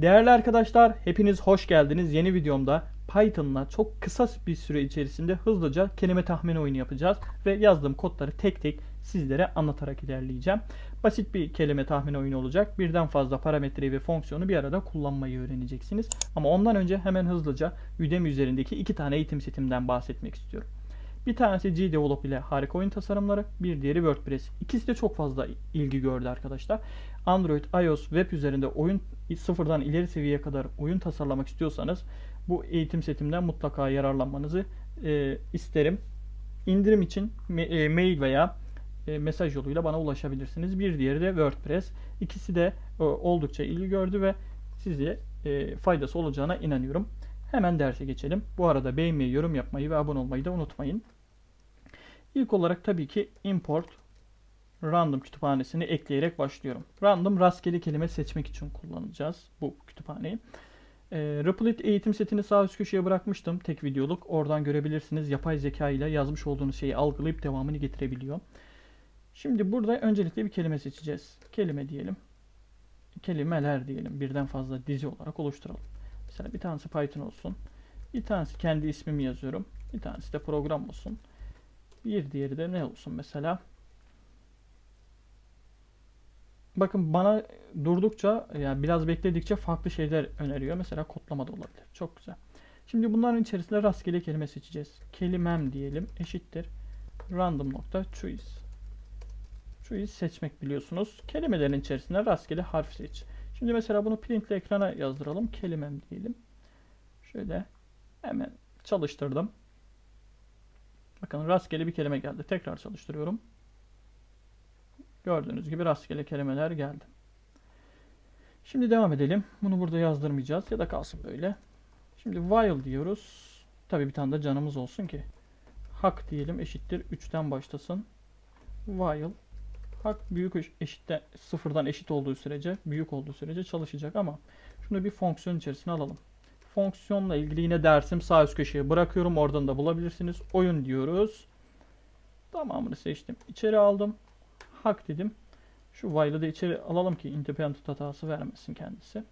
Değerli arkadaşlar, hepiniz hoş geldiniz. Yeni videomda Python'la çok kısa bir süre içerisinde hızlıca kelime tahmini oyunu yapacağız ve yazdığım kodları tek tek sizlere anlatarak ilerleyeceğim. Basit bir kelime tahmini oyunu olacak. Birden fazla parametreyi ve fonksiyonu bir arada kullanmayı öğreneceksiniz. Ama ondan önce hemen hızlıca Udemy üzerindeki iki tane eğitim setimden bahsetmek istiyorum. Bir tanesi GDevelop ile harika oyun tasarımları, bir diğeri WordPress. İkisi de çok fazla ilgi gördü arkadaşlar. Android, iOS, web üzerinde oyun sıfırdan ileri seviyeye kadar oyun tasarlamak istiyorsanız bu eğitim setimden mutlaka yararlanmanızı e, isterim. İndirim için me- e, mail veya e, mesaj yoluyla bana ulaşabilirsiniz. Bir diğeri de WordPress. İkisi de e, oldukça ilgi gördü ve size e, faydası olacağına inanıyorum. Hemen derse geçelim. Bu arada beğenmeyi, yorum yapmayı ve abone olmayı da unutmayın. İlk olarak tabii ki import random kütüphanesini ekleyerek başlıyorum. Random rastgele kelime seçmek için kullanacağız bu kütüphaneyi. E, Replit eğitim setini sağ üst köşeye bırakmıştım. Tek videoluk. Oradan görebilirsiniz. Yapay zeka ile yazmış olduğunuz şeyi algılayıp devamını getirebiliyor. Şimdi burada öncelikle bir kelime seçeceğiz. Kelime diyelim. Kelimeler diyelim. Birden fazla dizi olarak oluşturalım. Mesela bir tanesi Python olsun. Bir tanesi kendi ismimi yazıyorum. Bir tanesi de program olsun. Bir diğeri de ne olsun mesela? Bakın bana durdukça yani biraz bekledikçe farklı şeyler öneriyor. Mesela kodlama da olabilir. Çok güzel. Şimdi bunların içerisinde rastgele kelime seçeceğiz. Kelimem diyelim eşittir. Random nokta choice. Choice seçmek biliyorsunuz. Kelimelerin içerisinde rastgele harf seç. Şimdi mesela bunu printle ekrana yazdıralım. Kelimem diyelim. Şöyle hemen çalıştırdım. Bakın rastgele bir kelime geldi. Tekrar çalıştırıyorum. Gördüğünüz gibi rastgele kelimeler geldi. Şimdi devam edelim. Bunu burada yazdırmayacağız ya da kalsın böyle. Şimdi while diyoruz. Tabi bir tane de canımız olsun ki. Hak diyelim eşittir 3'ten başlasın. While hak büyük eşitte sıfırdan eşit olduğu sürece büyük olduğu sürece çalışacak ama şunu bir fonksiyon içerisine alalım. Fonksiyonla ilgili yine dersim sağ üst köşeye bırakıyorum. Oradan da bulabilirsiniz. Oyun diyoruz. Tamamını seçtim. İçeri aldım hak dedim. Şu while'ı da içeri alalım ki independent hatası vermesin kendisi.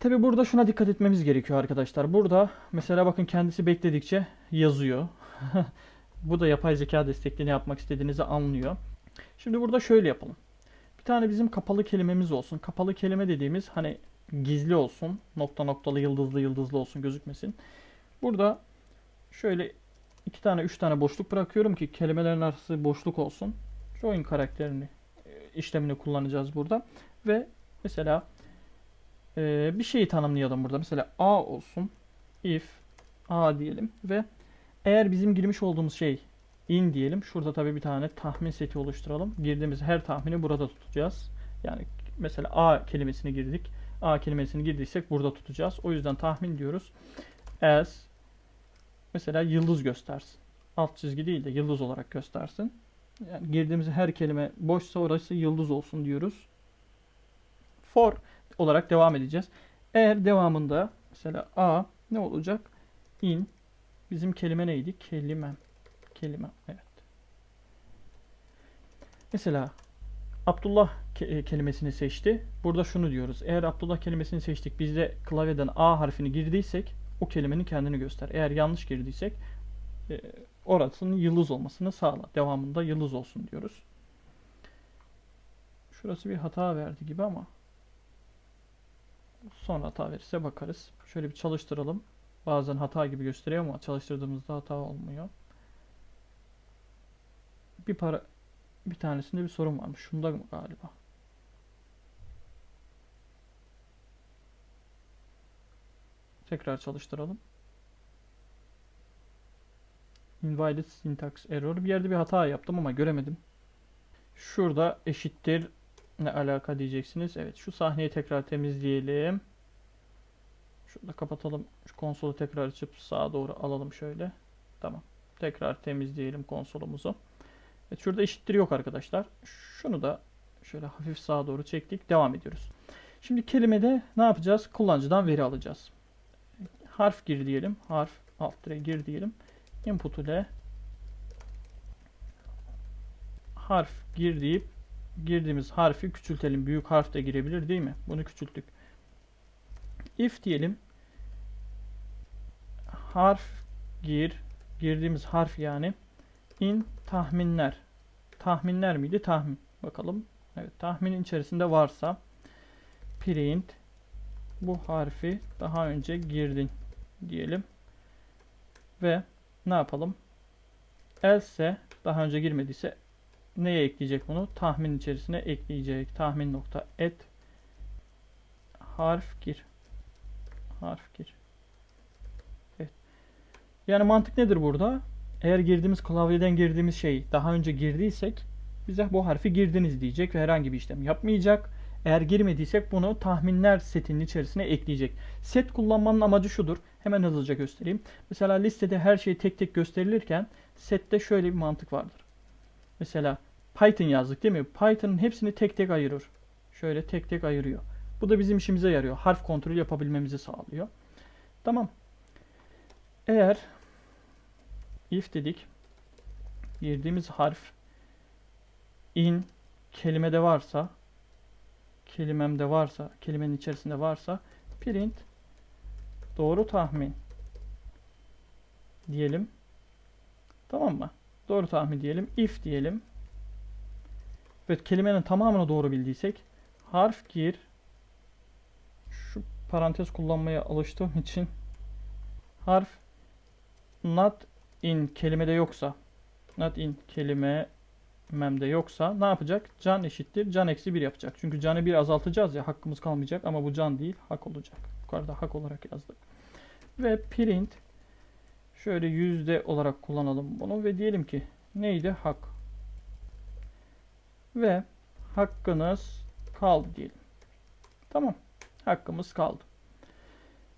Tabi burada şuna dikkat etmemiz gerekiyor arkadaşlar. Burada mesela bakın kendisi bekledikçe yazıyor. Bu da yapay zeka destekli ne yapmak istediğinizi anlıyor. Şimdi burada şöyle yapalım. Bir tane bizim kapalı kelimemiz olsun. Kapalı kelime dediğimiz hani gizli olsun. Nokta noktalı yıldızlı yıldızlı olsun gözükmesin. Burada şöyle iki tane üç tane boşluk bırakıyorum ki kelimelerin arası boşluk olsun join karakterini e, işlemini kullanacağız burada. Ve mesela e, bir şeyi tanımlayalım burada. Mesela a olsun. If a diyelim ve eğer bizim girmiş olduğumuz şey in diyelim. Şurada tabii bir tane tahmin seti oluşturalım. Girdiğimiz her tahmini burada tutacağız. Yani mesela a kelimesini girdik. A kelimesini girdiysek burada tutacağız. O yüzden tahmin diyoruz. As mesela yıldız göstersin. Alt çizgi değil de yıldız olarak göstersin. Yani girdiğimiz her kelime boşsa orası yıldız olsun diyoruz. For olarak devam edeceğiz. Eğer devamında mesela A ne olacak? In bizim kelime neydi? Kelimem. Kelimem. Evet. Mesela Abdullah ke- kelimesini seçti. Burada şunu diyoruz. Eğer Abdullah kelimesini seçtik biz de klavyeden A harfini girdiysek o kelimenin kendini göster. Eğer yanlış girdiysek e, orasının yıldız olmasını sağla. Devamında yıldız olsun diyoruz. Şurası bir hata verdi gibi ama sonra hata verirse bakarız. Şöyle bir çalıştıralım. Bazen hata gibi gösteriyor ama çalıştırdığımızda hata olmuyor. Bir para bir tanesinde bir sorun varmış. Şunda galiba. Tekrar çalıştıralım. Invalid syntax error. Bir yerde bir hata yaptım ama göremedim. Şurada eşittir ne alaka diyeceksiniz. Evet şu sahneyi tekrar temizleyelim. Şurada kapatalım. Şu konsolu tekrar açıp sağa doğru alalım şöyle. Tamam. Tekrar temizleyelim konsolumuzu. Evet şurada eşittir yok arkadaşlar. Şunu da şöyle hafif sağa doğru çektik. Devam ediyoruz. Şimdi kelimede ne yapacağız? Kullanıcıdan veri alacağız. Harf gir diyelim. Harf alt gir diyelim input ile harf gir deyip girdiğimiz harfi küçültelim. Büyük harf de girebilir değil mi? Bunu küçülttük. If diyelim. Harf gir. Girdiğimiz harf yani. In tahminler. Tahminler miydi? Tahmin. Bakalım. Evet tahminin içerisinde varsa print bu harfi daha önce girdin diyelim. Ve ne yapalım? Else daha önce girmediyse neye ekleyecek bunu? Tahmin içerisine ekleyecek. Tahmin nokta et harf gir. Harf gir. Evet. Yani mantık nedir burada? Eğer girdiğimiz klavyeden girdiğimiz şey daha önce girdiysek bize bu harfi girdiniz diyecek ve herhangi bir işlem yapmayacak. Eğer girmediysek bunu tahminler setinin içerisine ekleyecek. Set kullanmanın amacı şudur. Hemen hızlıca göstereyim. Mesela listede her şey tek tek gösterilirken sette şöyle bir mantık vardır. Mesela Python yazdık değil mi? Python'ın hepsini tek tek ayırır. Şöyle tek tek ayırıyor. Bu da bizim işimize yarıyor. Harf kontrolü yapabilmemizi sağlıyor. Tamam. Eğer if dedik girdiğimiz harf in kelimede varsa kelimemde varsa kelimenin içerisinde varsa print doğru tahmin diyelim. Tamam mı? Doğru tahmin diyelim. If diyelim. Evet kelimenin tamamını doğru bildiysek harf gir şu parantez kullanmaya alıştığım için harf not in kelimede yoksa not in kelime memde yoksa ne yapacak? Can eşittir. Can eksi 1 yapacak. Çünkü canı bir azaltacağız ya hakkımız kalmayacak ama bu can değil hak olacak. Yukarıda hak olarak yazdık. Ve print şöyle yüzde olarak kullanalım bunu ve diyelim ki neydi? Hak. Ve hakkınız kaldı diyelim. Tamam. Hakkımız kaldı.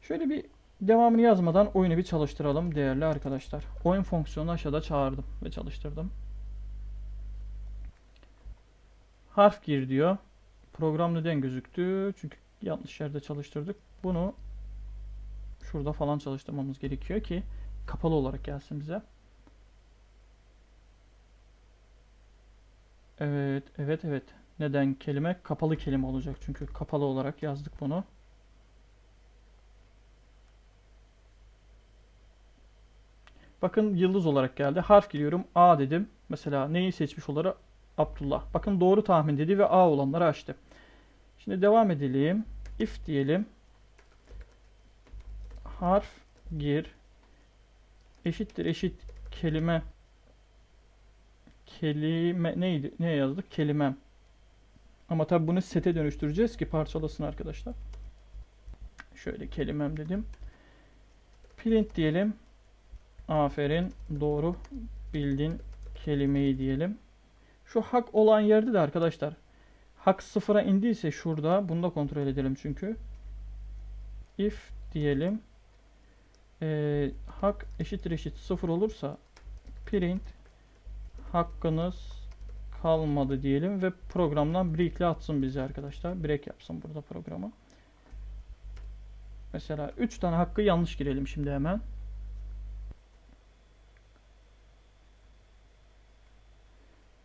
Şöyle bir devamını yazmadan oyunu bir çalıştıralım değerli arkadaşlar. Oyun fonksiyonu aşağıda çağırdım ve çalıştırdım. Harf gir diyor. Program neden gözüktü? Çünkü yanlış yerde çalıştırdık. Bunu şurada falan çalıştırmamız gerekiyor ki kapalı olarak gelsin bize. Evet, evet, evet. Neden kelime? Kapalı kelime olacak. Çünkü kapalı olarak yazdık bunu. Bakın yıldız olarak geldi. Harf giriyorum. A dedim. Mesela neyi seçmiş olarak? Abdullah. Bakın doğru tahmin dedi ve A olanları açtı. Şimdi devam edelim. If diyelim. Harf gir. Eşittir eşit kelime. Kelime neydi? Ne yazdık? Kelimem. Ama tabi bunu sete dönüştüreceğiz ki parçalasın arkadaşlar. Şöyle kelimem dedim. Print diyelim. Aferin. Doğru bildin kelimeyi diyelim. Şu hak olan yerde de arkadaşlar hak sıfıra indiyse şurada bunu da kontrol edelim çünkü. If diyelim. Ee, hak eşittir eşit sıfır olursa print hakkınız kalmadı diyelim ve programdan break'le atsın bizi arkadaşlar. Break yapsın burada programı. Mesela 3 tane hakkı yanlış girelim şimdi hemen.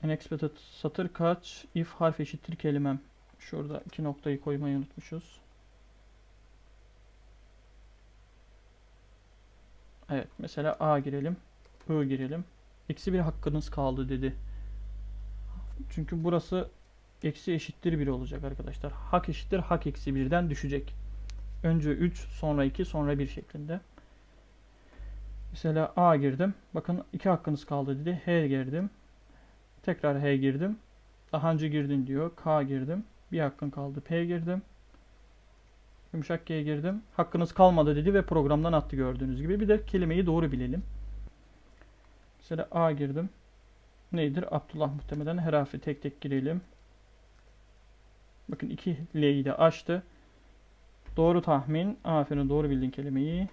Unexpected satır kaç? If harf eşittir kelimem. Şurada iki noktayı koymayı unutmuşuz. Evet mesela A girelim. I girelim. Eksi bir hakkınız kaldı dedi. Çünkü burası eksi eşittir 1 olacak arkadaşlar. Hak eşittir hak eksi 1'den düşecek. Önce 3 sonra 2 sonra 1 şeklinde. Mesela A girdim. Bakın 2 hakkınız kaldı dedi. H girdim. Tekrar H girdim. Daha önce girdin diyor. K girdim. Bir hakkın kaldı. P girdim. Yumuşak G girdim. Hakkınız kalmadı dedi ve programdan attı gördüğünüz gibi. Bir de kelimeyi doğru bilelim. Mesela A girdim. Nedir? Abdullah muhtemelen her harfi tek tek girelim. Bakın 2 L'yi de açtı. Doğru tahmin. Aferin doğru bildin kelimeyi.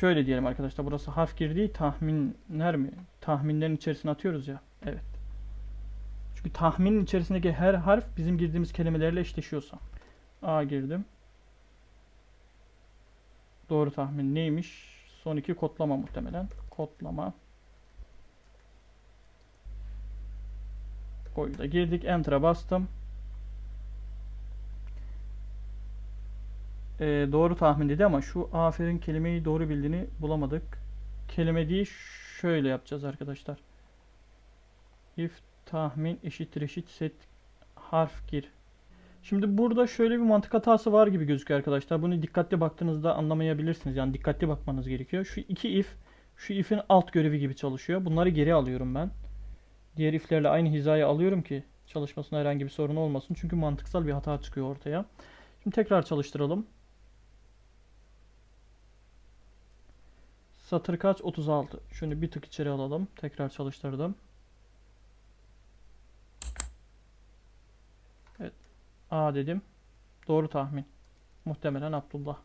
Şöyle diyelim arkadaşlar. Burası harf girdiği tahminler mi? Tahminlerin içerisine atıyoruz ya. Evet. Çünkü tahminin içerisindeki her harf bizim girdiğimiz kelimelerle eşleşiyorsa. A girdim. Doğru tahmin neymiş? Son iki kodlama muhtemelen. Kodlama. Koyu da girdik. Enter'a bastım. E, doğru tahmin dedi ama şu aferin kelimeyi doğru bildiğini bulamadık. Kelime değil şöyle yapacağız arkadaşlar. If tahmin eşittir eşit set harf gir. Şimdi burada şöyle bir mantık hatası var gibi gözüküyor arkadaşlar. Bunu dikkatli baktığınızda anlamayabilirsiniz. Yani dikkatli bakmanız gerekiyor. Şu iki if, şu if'in alt görevi gibi çalışıyor. Bunları geri alıyorum ben. Diğer if'lerle aynı hizaya alıyorum ki çalışmasına herhangi bir sorun olmasın. Çünkü mantıksal bir hata çıkıyor ortaya. Şimdi tekrar çalıştıralım. Satır kaç? 36. Şunu bir tık içeri alalım. Tekrar çalıştırdım. Evet. A dedim. Doğru tahmin. Muhtemelen Abdullah.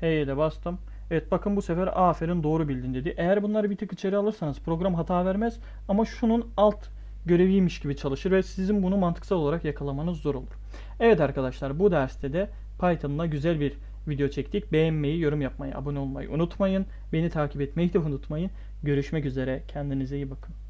H'ye de bastım. Evet bakın bu sefer aferin doğru bildin dedi. Eğer bunları bir tık içeri alırsanız program hata vermez ama şunun alt göreviymiş gibi çalışır ve sizin bunu mantıksal olarak yakalamanız zor olur. Evet arkadaşlar bu derste de Python'la güzel bir video çektik. Beğenmeyi, yorum yapmayı, abone olmayı unutmayın. Beni takip etmeyi de unutmayın. Görüşmek üzere. Kendinize iyi bakın.